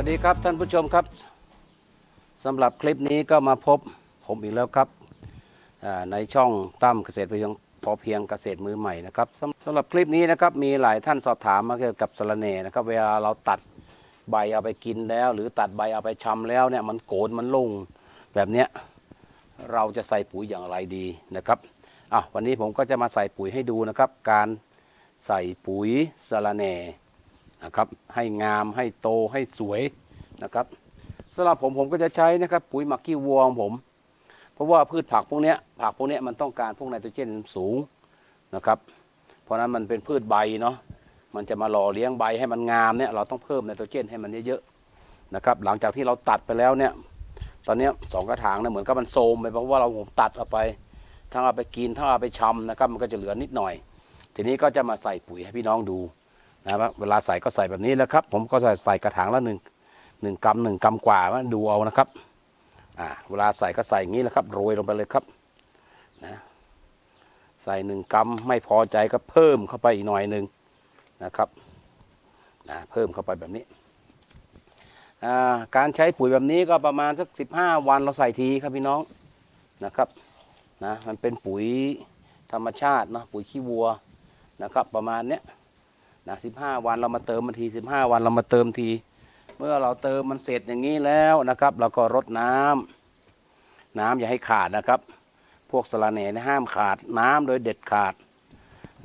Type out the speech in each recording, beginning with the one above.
ัสดีครับท่านผู้ชมครับสำหรับคลิปนี้ก็มาพบผมอีกแล้วครับในช่องตั้มเกษตรพเพียงพอเพียงเกษตรมือใหม่นะครับสำหรับคลิปนี้นะครับมีหลายท่านสอบถามมาเกี่ยวกับสะระเนนะครับ เวลาเราตัดใบเอาไปกินแล้ว หรือตัดใบเอาไปชำแล้วเนี่ยมันโกนมันลงแบบเนี้ยเราจะใส่ปุ๋ยอย่างไรดีนะครับอะวันนี้ผมก็จะมาใส่ปุ๋ยให้ดูนะครับ การใส่ปุ๋ยสะระเน นะครับ ให้งามให้โตให้สวยนะครับสำหรับผมผมก็จะใช้นะครับปุ๋ยหมักขี้วัวของผม เพราะว่าพืชผักพวกเนี้ยผักพวกเนี้ยมันต้องการพวกไนโตรเจนสูงนะครับ เพราะนั้นมันเป็นพืชใบเนาะมันจะมาหล่อเลี้ยงใบให้มันงามเนี่ยเราต้องเพิ่มไนโตรเจนให้มันเยอะๆนะครับ หลังจากที่เราตัดไปแล้วเนี่ยตอนนี้สองกระถางเนี่ยเหมือนกับมันโทรมไปเพราะว่าเราผมตัดเอาไป ทั้งเอาไปกินทั้งเอาไปชำนะครับ มันก็จะเหลือนิดหน่อย ทีนี้ก็จะมาใส่ปุ๋ยให้พี่น้องดู นะครับเวลาใส่ก็ใส่แบบนี้แล้วครับ ผมก็ใส่ใส่กระถางละหนึ่งหนึ่งกรัมหนึ่งกรัมกว่ามาดูเอานะครับอ่าเวลาใส่ก็ใส่อย่างนี้แหละครับโรยลงไปเลยครับนะใส่หนึ่งกรัมไม่พอใจก็เพิ่มเข้าไปอีกหน่อยหนึ่งนะครับนะเพิ่มเข้าไปแบบนี้การใช้ปุ๋ยแบบนี้ก็ประมาณสักสิบห้าวันเราใส่ทีครับพี่น้องนะครับนะมันเป็นปุ๋ยธรรมชาติเนาะปุ๋ยขี้วัวนะครับประมาณเนี้ย นะสิบห้าวันเรามาเติมมันทีสิบห้าวันเรามาเติมที เมื่อเราเติมมันเสร็จอย่างนี้แล้วนะครับเราก็รดน้ำน้ำอย่าให้ขาดนะครับ พวกสละแหน่เนี่ห้ามขาดน้ำโดยเด็ดขาด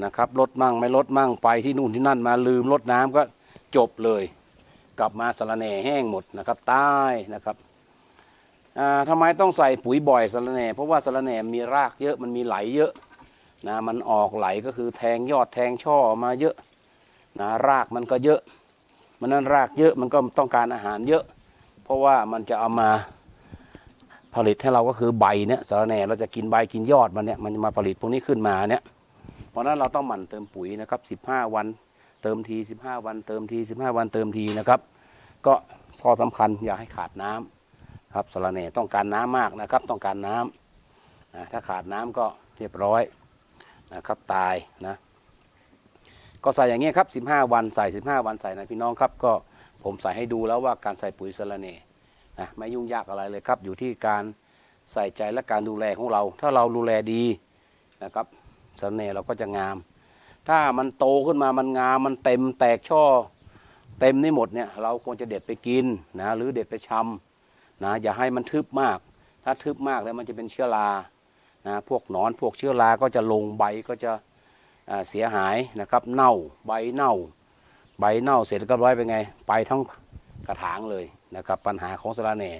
นะครับลดมั่งไม่ลดมั่งไปที่นู่นที่นั่นมาลืมลดน้ำก็จบเลย กลับมาสละแหน่แห้งหมดนะครับตายนะครับอ่าทำไมต้องใส่ปุ๋ยบ่อยสละแหน่เพราะว่าสละแหน่มีรากเยอะมันมีไหลเยอะนะมันออกไหลก็คือแทงยอดแทงช่อออกมาเยอะ นะรากมันก็เยอะ มันนั้นรากเยอะมันก็ต้องการอาหารเยอะ เพราะว่ามันจะเอามาผลิตให้เราก็คือใบเนี่ยสาระแหน่เราจะกินใบกินยอดมันเนี่ยมันจะมาผลิตพวกนี้ขึ้นมาเนี่ยเพราะนั้นเราต้องหมั่นเติมปุ๋ยนะครับ 15 วัน เติมที 15 วัน เติมที 15 วันเติมทีนะครับ ก็ข้อสำคัญอย่าให้ขาดน้ำครับสาระแหน่ต้องการน้ำมากนะครับ ต้องการน้ำนะถ้าขาดน้ำก็เรียบร้อยนะครับตายนะ ก็ใส่อย่างเงี้ยครับ 15 วันใส่ 15 วันใส่นะพี่น้องครับ ก็ผมใส่ให้ดูแล้วว่าการใส่ปุ๋ยสะรเนนะไม่ยุ่งยากอะไรเลยครับ อยู่ที่การใส่ใจและการดูแลของเรา ถ้าเราดูแลดีนะครับสะรเนเราก็จะงาม ถ้ามันโตขึ้นมามันงามมันเต็มแตกช่อ เต็มนี่หมดเนี่ยเราควรจะเด็ดไปกินนะหรือเด็ดไปชำนะอย่าให้มันทึบมาก ถ้าทึบมากแล้วมันจะเป็นเชื้อรานะพวกหนอนพวกเชื้อราก็จะลงใบก็จะ เสียหายนะครับ เน่าใบเน่า ใบเน่าเสร็จก็ร้อยไปไง ไปทั้งกระถางเลยนะครับ ปัญหาของสะระแหน่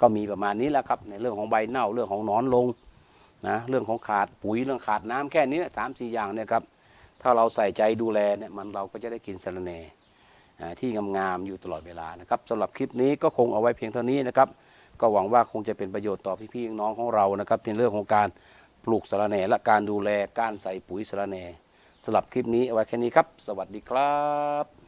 ก็มีประมาณนี้แหละครับในเรื่องของใบเน่าเรื่องของนอนลงนะเรื่องของขาดปุ๋ยเรื่องขาดน้ำแค่นี้สามสี่อย่างเนี่ยครับถ้าเราใส่ใจดูแลเนี่ยมันเราก็จะได้กินสะระแหน่ที่งามๆอยู่ตลอดเวลานะครับสำหรับคลิปนี้ก็คงเอาไว้เพียงเท่านี้นะครับ ก็หวังว่าคงจะเป็นประโยชน์ต่อพี่ๆน้องของเรานะครับในเรื่องของการปลูกสะระแหน่และการดูแลการใส่ปุ๋ยสะระแหน่ สำหรับคลิปนี้เอาไว้แค่นี้ครับ สวัสดีครับ